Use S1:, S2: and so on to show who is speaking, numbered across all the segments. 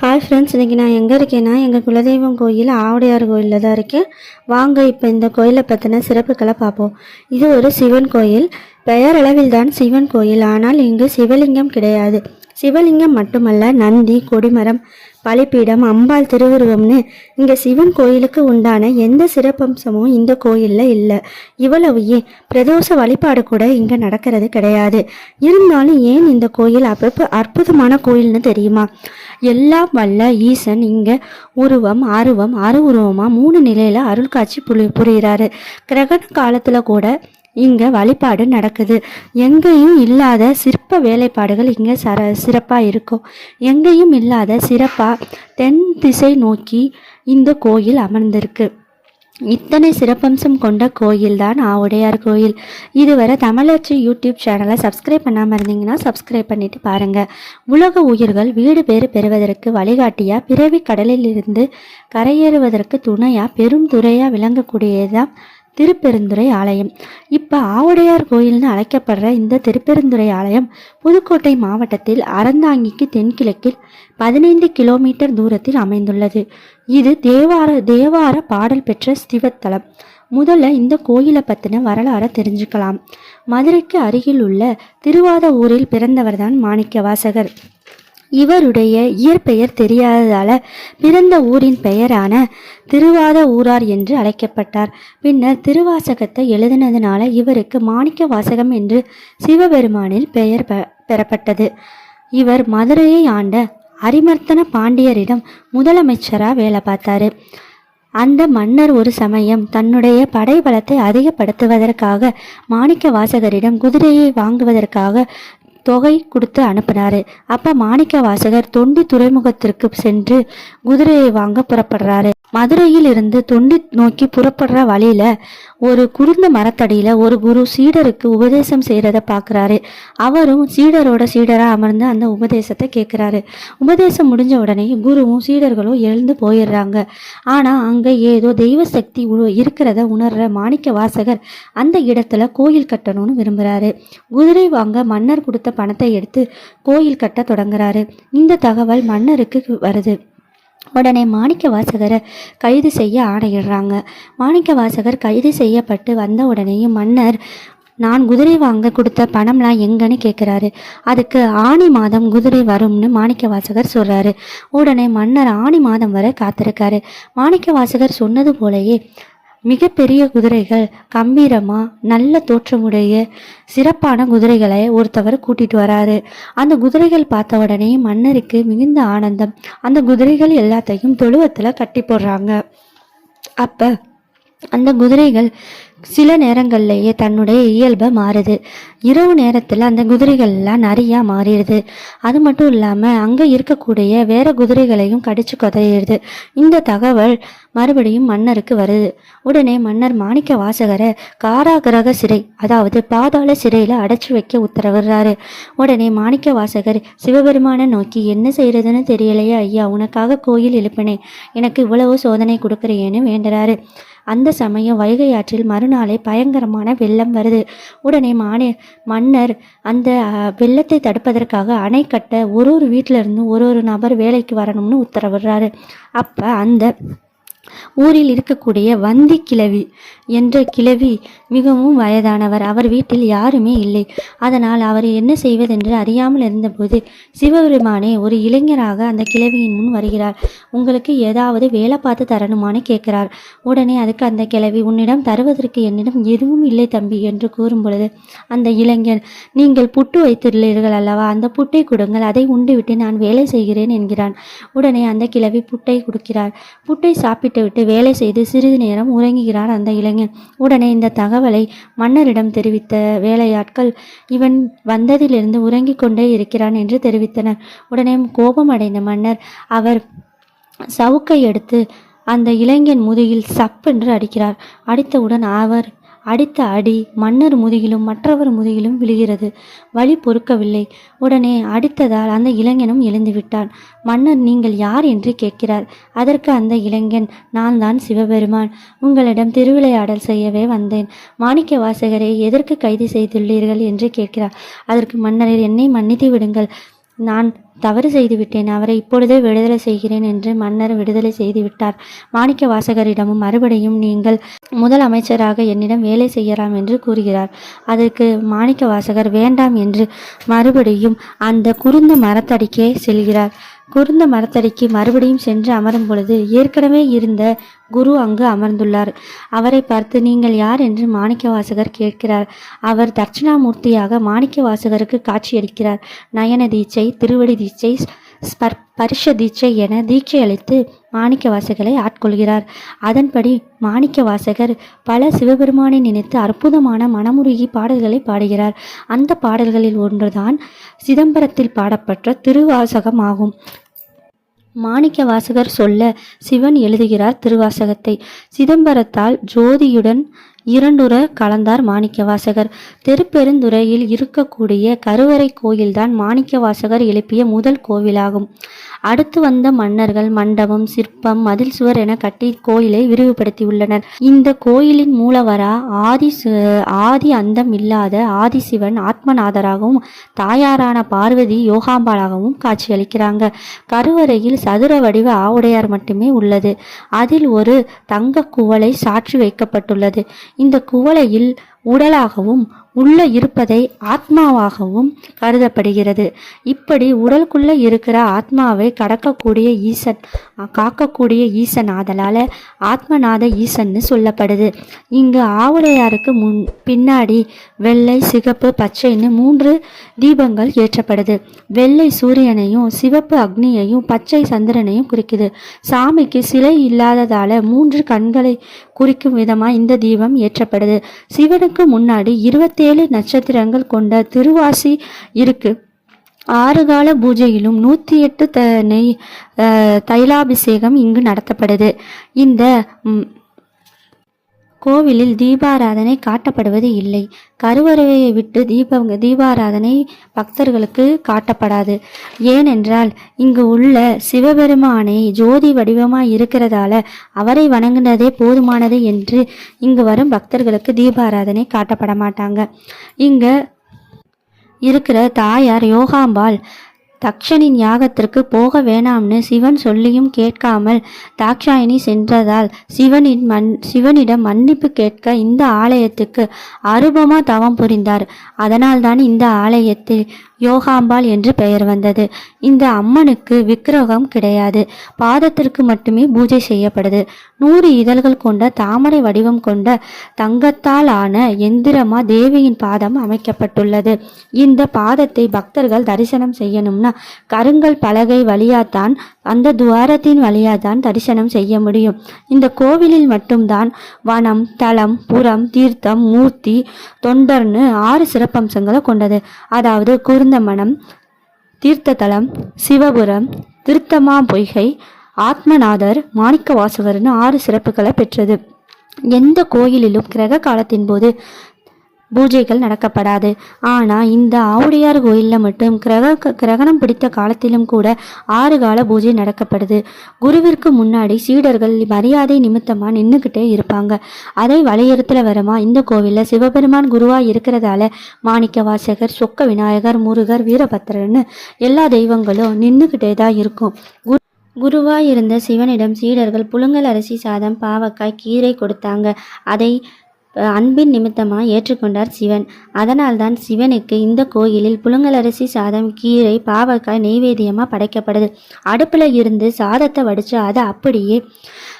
S1: Hi friends இன்றைக்கி நான் எங்கே இருக்கேன்னா எங்கள் குலதெய்வம் கோயில் ஆவுடையார் கோயிலில் தான் இருக்கேன் வாங்க இப்போ இந்த கோயிலை பற்றின சிறப்புகளை பார்ப்போம். இது ஒரு சிவன் கோயில். பெயரளவில் தான் சிவன் கோயில். ஆனால் இங்கு சிவலிங்கம் கிடையாது. சிவலிங்கம் மட்டுமல்ல நந்தி கொடிமரம் பலிப்பீடம் அம்பாள் திருவுருவம்னு இங்கே சிவன் கோயிலுக்கு உண்டான எந்த சிறப்பம்சமும் இந்த கோயிலில் இல்லை. இவ்வளவு ஏன்? பிரதோஷ வழிபாடு கூட இங்கே நடக்கிறது கிடையாது. இருந்தாலும் ஏன் இந்த கோயில் அப்பப்போ அற்புதமான கோயில்னு தெரியுமா? எல்லாம் வல்ல ஈசன் இங்கே உருவம் அருவம் அரு உருவமாக மூணு நிலையில் அருள் காட்சி புரி புரிகிறாரு. கிரகண காலத்தில் கூட இங்கே வழிபாடு நடக்குது. எங்கேயும் இல்லாத சிற்ப வேலைப்பாடுகள் இங்கே சர சிறப்பாக இருக்கும். எங்கேயும் இல்லாத சிறப்பாக தென் திசை நோக்கி இந்த கோயில் அமர்ந்திருக்கு. இத்தனை சிறப்பம்சம் கொண்ட கோயில் தான் ஆவுடையார் கோயில். இதுவரை தமிழச்சி யூடியூப் சேனலை சப்ஸ்கிரைப் பண்ணாமல் இருந்தீங்கன்னா சப்ஸ்கிரைப் பண்ணிட்டு பாருங்கள் உலக உயிர்கள் வீடு பேறு பெறுவதற்கு வழிகாட்டியாக பிறவி கடலில் இருந்து கரையேறுவதற்கு துணையாக பெரும் துறையாக விளங்கக்கூடியதான் திருப்பெருந்துறை ஆலயம். இப்போ ஆவுடையார் கோயில்னு அழைக்கப்படுற இந்த திருப்பெருந்துறை ஆலயம் புதுக்கோட்டை மாவட்டத்தில் அறந்தாங்கிக்கு தென்கிழக்கில் பதினைந்து கிலோமீட்டர் தூரத்தில் அமைந்துள்ளது. இது தேவார தேவார பாடல் பெற்ற சிவத்தலம். முதல்ல இந்த கோயிலை பற்றின வரலாறை தெரிஞ்சுக்கலாம். மதுரைக்கு அருகில் உள்ள திருவாத ஊரில் பிறந்தவர்தான் மாணிக்கவாசகர். வாசகர் இவருடைய இயற்பெயர் தெரியாததால பிறந்த ஊரின் பெயரான திருவாத ஊரார் என்று அழைக்கப்பட்டார். பின்னர் திருவாசகத்தை எழுதினதுனால இவருக்கு மாணிக்க வாசகம் என்று சிவபெருமானில் பெயர் பெ- பெறப்பட்டது. இவர் மதுரையை ஆண்ட அரிமர்த்தன பாண்டியரிடம் முதலமைச்சராக வேலை பார்த்தாரு. அந்த மன்னர் ஒரு சமயம் தன்னுடைய படைபலத்தை அதிகப்படுத்துவதற்காக மாணிக்க வாசகரிடம் குதிரையை வாங்குவதற்காக தொகை கொடுத்து அனுப்புனாரு. அப்ப மாணிக்க வாசகர் தொண்டி துறைமுகத்திற்கு சென்று குதிரையை வாங்க புறப்படுறாரு. மதுரையில் இருந்து தொண்டி நோக்கி புறப்படுற வழியில ஒரு குருந்த மரத்தடியில ஒரு குரு சீடருக்கு உபதேசம் செய்யறத பாக்குறாரு. அவரும் சீடரோட சீடரா அமர்ந்து அந்த உபதேசத்தை கேட்கிறாரு உபதேசம் முடிஞ்ச உடனே குருவும் சீடர்களும் எழுந்து போயிடுறாங்க. ஆனா அங்க ஏதோ தெய்வ சக்தி உ- இருக்கிறத உணர்ற மாணிக்க வாசகர் அந்த இடத்துல கோயில் கட்டணும்னு விரும்புறாரு. குதிரை வாங்க மன்னர் கொடுத்த பணத்தை எடுத்து கோயில் கட்ட தொடங்குறாரு. இந்த தகவல் மன்னருக்கு வருது. உடனே மாணிக்க வாசகரை கைது செய்ய ஆணையிடுறாங்க. மாணிக்க வாசகர் கைது செய்யப்பட்டு வந்த உடனேயும் மன்னர் நான் குதிரை வாங்க கொடுத்த பணம்லாம் எங்கன்னு கேட்குறாரு அதுக்கு ஆணி மாதம் குதிரை வரும்னு மாணிக்க வாசகர் சொல்கிறாரு உடனே மன்னர் ஆணி மாதம் வரை காத்திருக்காரு. மாணிக்க வாசகர் சொன்னது போலயே மிகப்பெரிய குதிரைகள் கம்பீரமா நல்ல தோற்றமுடைய சிறப்பான குதிரைகளை ஒருத்தவர் கூட்டிட்டு வராரு. அந்த குதிரைகள் பார்த்த உடனே மன்னருக்கு மிகுந்த ஆனந்தம். அந்த குதிரைகள் எல்லாத்தையும் தொழுவத்துல கட்டி போடுறாங்க. அப்ப அந்த குதிரைகள் சில நேரங்கள்லேயே தன்னுடைய இயல்பை மாறுது. இரவு நேரத்தில் அந்த குதிரைகள்லாம் நிறையா மாறிடுது. அது மட்டும் இல்லாமல் அங்கே இருக்கக்கூடிய வேற குதிரைகளையும் கடிச்சு கொதையிடுது இந்த தகவல் மறுபடியும் மன்னருக்கு வருது. உடனே மன்னர் மாணிக்க வாசகரை காராகிரக சிறை அதாவது பாதாள சிறையில் அடைச்சி வைக்க உத்தரவிடுறாரு. உடனே மாணிக்க வாசகர் சிவபெருமானை நோக்கி என்ன செய்யறதுன்னு தெரியலையே ஐயா உனக்காக கோயில் எழுப்பினேன். எனக்கு இவ்வளவு சோதனை கொடுக்குறியேன்னு வேண்டுறாரு. அந்த சமயம் வைகை ஆற்றில் மறுநாளே பயங்கரமான வெள்ளம் வருது. உடனே மானே மன்னர் அந்த வெள்ளத்தை தடுப்பதற்காக அணை கட்ட ஒரு ஒரு வீட்டிலிருந்து ஒரு ஒரு நபர் வேலைக்கு வரணும்னு உத்தரவிடுறாரு. அப்ப அந்த ஊரில் இருக்கக்கூடிய வந்தி கிழவி என்ற கிழவி மிகவும் வயதானவர். அவர் வீட்டில் யாருமே இல்லை. அதனால் அவர் என்ன செய்வதென்று அறியாமல் இருந்தபோது சிவபெருமானே ஒரு இளைஞராக அந்த கிழவியின் முன் வருகிறார். உங்களுக்கு ஏதாவது வேலை பார்த்து தரணுமான்னு கேட்கிறார். உடனே அதுக்கு அந்த கிழவி உன்னிடம் தருவதற்கு என்னிடம் எதுவும் இல்லை தம்பி என்று கூறும் பொழுது அந்த இளைஞன் நீங்கள் புட்டு வைத்துள்ளீர்கள் அல்லவா? அந்த புட்டை கொடுங்கள். அதை உண்டுவிட்டு நான் வேலை செய்கிறேன் என்கிறான். உடனே அந்த கிழவி புட்டை கொடுக்கிறார். புட்டை சாப்பிட்டு விட்டு வேலை செய்து சிறிது நேரம் உறங்குகிறார் அந்த இளைஞன். உடனே இந்த தக மன்னரிடம் தெரிவித்த வேலையாட்கள் இவன் வந்ததிலிருந்து உறங்கிக் கொண்டே இருக்கிறான் என்று தெரிவித்தனர். உடனே கோபம் அடைந்த மன்னர் அவர் சவுக்கை எடுத்து அந்த இளைஞன் முதுகில் சப்பென்று அடிக்கிறார். அடித்தவுடன் அவர் அடித்த அடி மன்னர் முதுகிலும் மற்றவர் முதுகிலும் விழுகிறது. வழி பொறுக்கவில்லை. உடனே அடித்ததால் அந்த இளைஞனும் எழுந்துவிட்டான். மன்னர் நீங்கள் யார் என்று கேட்கிறார். அதற்கு அந்த இளைஞன் நான் தான் சிவபெருமான். உங்களிடம் திருவிளையாடல் செய்யவே வந்தேன். மாணிக்க வாசகரை எதற்கு கைது செய்துள்ளீர்கள்? என்று கேட்கிறார். அதற்கு மன்னரில் என்னை மன்னித்து விடுங்கள். நான் தவறு செய்துவிட்டேன். அவரை இப்பொழுதே விடுதலை செய்கிறேன் என்று மன்னர் விடுதலை செய்துவிட்டார். மாணிக்க வாசகரிடமும் மறுபடியும் நீங்கள் முதல் அமைச்சராக என்னிடம் வேலை செய்யலாம் என்று கூறுகிறார். அதற்கு மாணிக்க வாசகர் வேண்டாம் என்று மறுபடியும் அந்த குறுந்த மரத்தடிக்கே செல்கிறார். குருந்த மரத்தடிக்கு மறுபடியும் சென்று அமரும் பொழுது ஏற்கனவே இருந்த குரு அங்கு அமர்ந்துள்ளார். அவரை பார்த்து நீங்கள் யார்? என்று மாணிக்கவாசகர் கேட்கிறார். அவர் தட்சிணாமூர்த்தியாக மாணிக்கவாசகருக்கு காட்சியளிக்கிறார். நயன தீட்சை திருவடி தீட்சை ஸ்பர் பரிஷ தீட்சை என தீட்சை அளித்து மாணிக்க வாசகரை ஆட்கொள்கிறார். அதன்படி மாணிக்க வாசகர் பல சிவபெருமானை நினைத்து அற்புதமான மனமுருகி பாடல்களை பாடுகிறார். அந்த பாடல்களில் ஒன்றுதான் சிதம்பரத்தில் பாடப்பட்ட திருவாசகம் ஆகும். மாணிக்க வாசகர் சொல்ல சிவன் எழுதுகிறார் திருவாசகத்தை. சிதம்பரத்தால் ஜோதியுடன் இரண்டுற கலந்தார் மாணிக்கவாசகர். திருப்பெருந்துறையில் இருக்கக்கூடிய கருவறை கோயில்தான் மாணிக்கவாசகர் எழுப்பிய முதல் கோவிலாகும். அடுத்து வந்த மன்னர்கள் மண்டபம் சிற்பம் மதில் சுவர் என கட்டி கோயிலை விரிவுபடுத்தியுள்ளனர். இந்த கோயிலின் மூலவரா ஆதி சு- ஆதி அந்தம் இல்லாத ஆதிசிவன் ஆத்மநாதராகவும் தாயாரான பார்வதி யோகாம்பாளாகவும் காட்சியளிக்கிறாங்க. கருவறையில் சதுர வடிவ ஆவுடையார் மட்டுமே உள்ளது. அதில் ஒரு தங்க குவளை சாற்றி வைக்கப்பட்டுள்ளது. இந்த குவளையில் உடலாகவும் உள்ள இருப்பதை ஆத்மாவாகவும் கருதப்படுகிறது. இப்படி உடலுக்குள்ள இருக்கிற ஆத்மாவை கடக்கக்கூடிய ஈசன் காக்கக்கூடிய ஈசன் ஆதலால் ஆத்மநாத ஈசன்னு சொல்லப்படுது. இங்கு ஆவுடையாருக்கு முன் பின்னாடி வெள்ளை சிகப்பு பச்சைன்னு மூன்று தீபங்கள் ஏற்றப்படுது. வெள்ளை சூரியனையும் சிவப்பு அக்னியையும் பச்சை சந்திரனையும் குறிக்குது. சாமிக்கு சிலை இல்லாததால மூன்று கண்களை குறிக்கும் விதமாக இந்த தீபம் ஏற்றப்படுது. சிவனுக்கு முன்னாடி இருபத்தி பதினேழு நட்சத்திரங்கள் கொண்ட திருவாசி இருக்கு. ஆறு கால பூஜையிலும் நூற்றி எட்டு த நெய் தைலாபிஷேகம் இங்கு நடத்தப்படுது. இந்த கோவிலில் தீபாராதனை காட்டப்படுவது இல்லை. கருவறையை விட்டு தீப தீபாராதனை பக்தர்களுக்கு காட்டப்படாது. ஏனென்றால் இங்கு உள்ள சிவபெருமானை ஜோதி வடிவமாய் இருக்கிறதால அவரை வணங்கினதே போதுமானது என்று இங்கு வரும் பக்தர்களுக்கு தீபாராதனை காட்டப்பட மாட்டாங்க இங்க இருக்கிற தாயார் யோகாம்பாள் தக்ஷனின் யாகத்திற்கு போக வேணாம்னு சிவன் சொல்லியும் கேட்காமல் தாக்ஷாயினி சென்றதால் சிவனின் மண் சிவனிடம் மன்னிப்பு கேட்க இந்த ஆலயத்துக்கு அருபமா தவம் புரிந்தார். அதனால்தான் இந்த ஆலயத்தில் யோகாம்பாள் என்று பெயர் வந்தது. இந்த அம்மனுக்கு விக்கிரகம் கிடையாது. பாதத்திற்கு மட்டுமே பூஜை செய்யப்படுது. நூறு இதழ்கள் கொண்ட தாமரை வடிவம் கொண்ட தங்கத்தால் ஆன எந்திரமா தேவியின் பாதம் அமைக்கப்பட்டுள்ளது. இந்த பாதத்தை பக்தர்கள் தரிசனம் செய்யணும்னா கருங்கல் பலகை வழியாத்தான் அந்த துவாரத்தின் வழியாதான் தரிசனம் செய்ய முடியும். இந்த கோவிலில் மட்டும்தான் வனம் தலம் புறம் தீர்த்தம் மூர்த்தி தொண்டர்னு ஆறு சிறப்பம்சங்களை கொண்டது. அதாவது குருந்தமனம் தீர்த்ததலம் சிவபுரம் திருத்தமா பொய்கை ஆத்மநாதர் மாணிக்க வாசகர்னு ஆறு சிறப்புகளை பெற்றது. எந்த கோயிலிலும் கிரக காலத்தின் போது பூஜைகள் நடக்கப்படாது. ஆனால் இந்த ஆவுடையார் கோயிலில் மட்டும் கிரக கிரகணம் பிடித்த காலத்திலும் கூட ஆறு கால பூஜை நடக்கப்படுது. குருவிற்கு முன்னாடி சீடர்கள் மரியாதை நிமித்தமாக நின்றுக்கிட்டே இருப்பாங்க. அதை வலையுறுத்தல வரமா இந்த கோவிலில் சிவபெருமான் குருவாக இருக்கிறதால மாணிக்க வாசகர் சொக்க விநாயகர் முருகர் வீரபத்திரன்னு எல்லா தெய்வங்களும் நின்றுக்கிட்டே தான் இருக்கும். குரு குருவாக இருந்த சிவனிடம் சீடர்கள் புழுங்கல் அரிசி சாதம் பாவக்காய் கீரை கொடுத்தாங்க. அதை அன்பின் நிமித்தமாக ஏற்றுக்கொண்டார் சிவன். அதனால்தான் சிவனுக்கு இந்த கோயிலில் புழுங்கலரிசி சாதம் கீரை பாவக்காய் நெய்வேதியமாக படைக்கப்படுது அடுப்பில் இருந்து சாதத்தை வடித்து அதை அப்படியே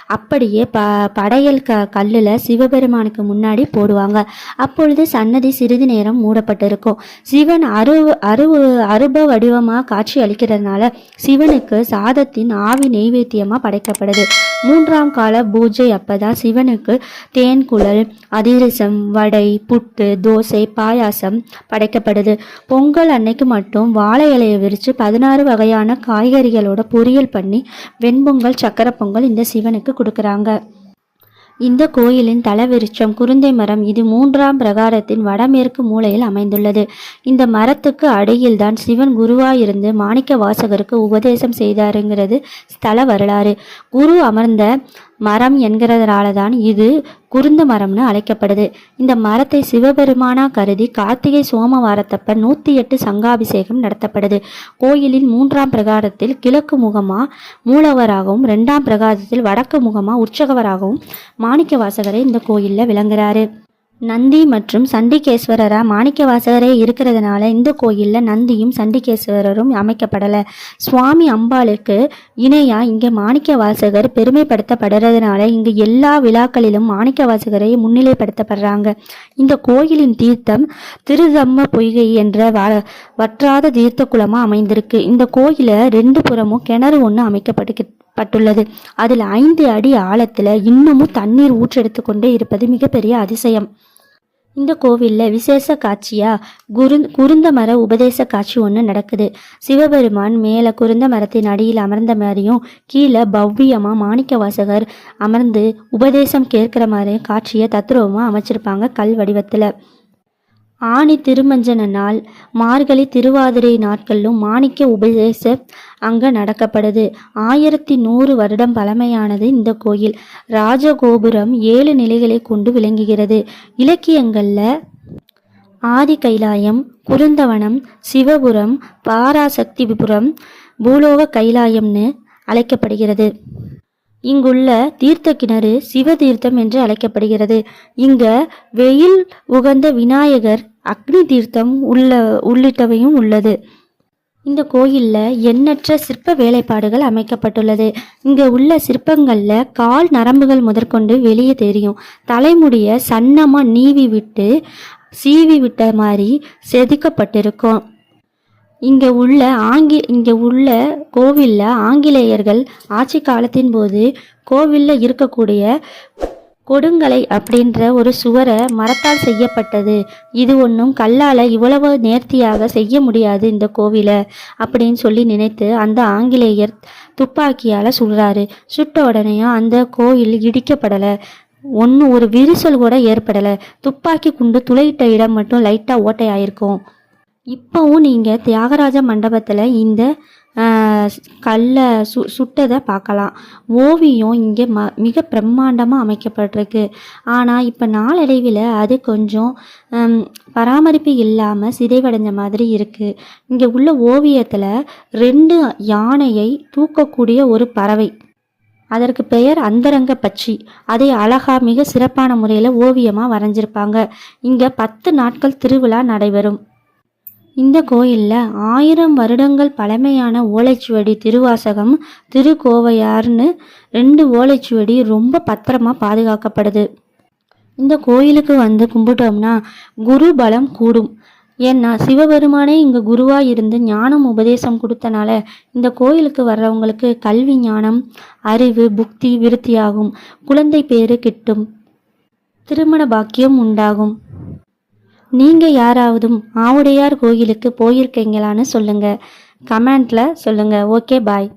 S1: அப்படியே ப படையல் க கல்லில் சிவபெருமானுக்கு முன்னாடி போடுவாங்க. அப்பொழுது சன்னதி சிறிது நேரம் மூடப்பட்டிருக்கும். சிவன் அரு அரு அருப வடிவமாக காட்சி அளிக்கிறதுனால சிவனுக்கு சாதத்தின் ஆவி நெய்வேத்தியமாக படைக்கப்படுது மூன்றாம் கால பூஜை அப்பதான் சிவனுக்கு தேன் குழல் அதிரசம் வடை புட்டு தோசை பாயாசம் படைக்கப்படுது. பொங்கல் அன்னைக்கு மட்டும் வாழை இலையை விரித்து பதினாறு வகையான காய்கறிகளோட பொரியல் பண்ணி வெண்பொங்கல் சக்கரை பொங்கல் இந்த சிவனுக்கு கொடுக்குறாங்க. இந்த கோயிலின் தலவிருட்சம் குருந்தை மரம் இது மூன்றாம் பிரகாரத்தின் வடமேற்கு மூலையில் அமைந்துள்ளது. இந்த மரத்துக்கு அடியில்தான் சிவன் குருவாயிருந்து மாணிக்க வாசகருக்கு உபதேசம் செய்தாருங்கிறது ஸ்தல வரலாறு. குரு அமர்ந்த மரம் என்கிறதுனால தான் இது குருந்த மரம்னு அழைக்கப்படுது. இந்த மரத்தை சிவபெருமானா கருதி கார்த்திகை சோமவாரத்தப்ப நூற்றி எட்டு சங்காபிஷேகம் நடத்தப்படுது. கோயிலின் மூன்றாம் பிரகாரத்தில் கிழக்கு முகமா மூலவராகவும் ரெண்டாம் பிரகாரத்தில் வடக்கு முகமா உற்சகவராகவும் மாணிக்க வாசகரை இந்த கோயிலில் விளங்குறாரு. நந்தி மற்றும் சண்டிகேஸ்வரரா மாணிக்கவாசகரே இருக்கிறதுனால இந்த கோயிலில் நந்தியும் சண்டிகேஸ்வரரும் அமைக்கப்படலை. சுவாமி அம்பாளுக்கு இணையா இங்கே மாணிக்கவாசகர் பெருமைப்படுத்தப்படுறதுனால இங்கு எல்லா விழாக்களிலும் மாணிக்கவாசகரை முன்னிலைப்படுத்தப்படுறாங்க. இந்த கோயிலின் தீர்த்தம் திருதம்ம பொய்கை என்ற வ- வற்றாத தீர்த்த குளமாக அமைந்திருக்கு. இந்த கோயிலை ரெண்டு புறமும் கிணறு ஒன்று அமைக்கப்பட்டு பட்டுள்ளது அதில் ஐந்து அடி ஆழத்தில் இன்னமும் தண்ணீர் ஊற்றெடுத்து கொண்டே இருப்பது மிகப்பெரிய அதிசயம். இந்த கோவிலில் விசேஷ காட்சியா? குரு குருந்த மர உபதேச காட்சி ஒன்று நடக்குது. சிவபெருமான் மேலே குருந்த மரத்தின் அடியில் அமர்ந்த மாதிரியும் கீழே பவ்யமாக மாணிக்க வாசகர் அமர்ந்து உபதேசம் கேட்குற மாதிரி காட்சியை தத்ரூபமாக அமைச்சிருப்பாங்க கல் வடிவத்தில். ஆணி திருமஞ்சன நாள். மார்கழி திருவாதிரை நாட்களிலும் மாணிக்க உபதேச அங்க நடக்கப்படுது ஆயிரத்தி நூறு வருடம் பழமையானது இந்த கோயில். ராஜகோபுரம் ஏழு நிலைகளை கொண்டு விளங்குகிறது. இலக்கியங்களில் ஆதி கைலாயம் குருந்தவனம் சிவபுரம் பாராசக்திபுரம் பூலோக கைலாயம்னு அழைக்கப்படுகிறது. இங்குள்ள தீர்த்த கிணறு சிவதீர்த்தம் என்று அழைக்கப்படுகிறது. இங்க வெயில் உகந்த விநாயகர் அக்னி தீர்த்தம் உள்ள உள்ளிட்டவையும் உள்ளது. இந்த கோயிலில் எண்ணற்ற சிற்ப வேலைப்பாடுகள் அமைக்கப்பட்டுள்ளது. இங்கே உள்ள சிற்பங்களில் கால் நரம்புகள் முதற்கொண்டு வெளியே தெரியும். தலைமுடியை சன்னமாக நீவி விட்டு சீவி விட்ட மாதிரி செதுக்கப்பட்டிருக்கும். இங்கே உள்ள ஆங்கி இங்கே உள்ள கோவிலில் ஆங்கிலேயர்கள் ஆட்சி காலத்தின் போது கோவிலில் இருக்கக்கூடிய கொடுங்கலை அப்படின்ற ஒரு சுவரை மரத்தால் செய்யப்பட்டது. இது ஒன்றும் கல்லால் இவ்வளவு நேர்த்தியாக செய்ய முடியாது இந்த கோவிலை அப்படின்னு சொல்லி நினைத்து அந்த ஆங்கிலேயர் துப்பாக்கியால் சுடுறாரு. சுட்ட உடனேயும் அந்த கோயில் இடிக்கப்படலை. ஒன்று ஒரு விரிசல் கூட ஏற்படலை. துப்பாக்கி குண்டு துளையிட்ட இடம் மட்டும் லைட்டாக ஓட்டையாயிருக்கும். இப்போவும் நீங்கள் தியாகராஜ மண்டபத்தில் இந்த கல்லை சு சுட்டதை பார்க்கலாம். ஓவியம் இங்கே ம மிக பிரம்மாண்டமாக அமைக்கப்பட்டிருக்கு. ஆனால் இப்போ நாளடைவில் அது கொஞ்சம் பராமரிப்பு இல்லாமல் சிதைவடைஞ்ச மாதிரி இருக்குது இங்கே உள்ள ஓவியத்தில் ரெண்டு யானையை தூக்கக்கூடிய ஒரு பறவை. அதற்கு பெயர் அந்தரங்க பட்சி. அதை அழகா மிக சிறப்பான முறையில் ஓவியமாக வரைஞ்சிருப்பாங்க. இங்கே பத்து நாட்கள் திருவிழா நடைபெறும். இந்த கோயிலில் ஆயிரம் வருடங்கள் பழமையான ஓலைச்சுவடி திருவாசகம் திருக்கோவையார்னு ரெண்டு ஓலைச்சுவடி ரொம்ப பத்திரமாக பாதுகாக்கப்படுது. இந்த கோயிலுக்கு வந்து கும்பிட்டோம்னா குரு பலம் கூடும். ஏன்னா சிவபெருமானே இங்கே குருவாக இருந்து ஞானம் உபதேசம் கொடுத்தனால இந்த கோயிலுக்கு வர்றவங்களுக்கு கல்வி ஞானம் அறிவு புக்தி விருத்தியாகும். குழந்தை பேரு கிட்டும். திருமண பாக்கியம் உண்டாகும். நீங்கள் யாராவதும் ஆவுடையார் கோயிலுக்கு போயிருக்கீங்களான்னு சொல்லுங்கள் கமெண்ட்டில் சொல்லுங்கள் ஓகே பாய்.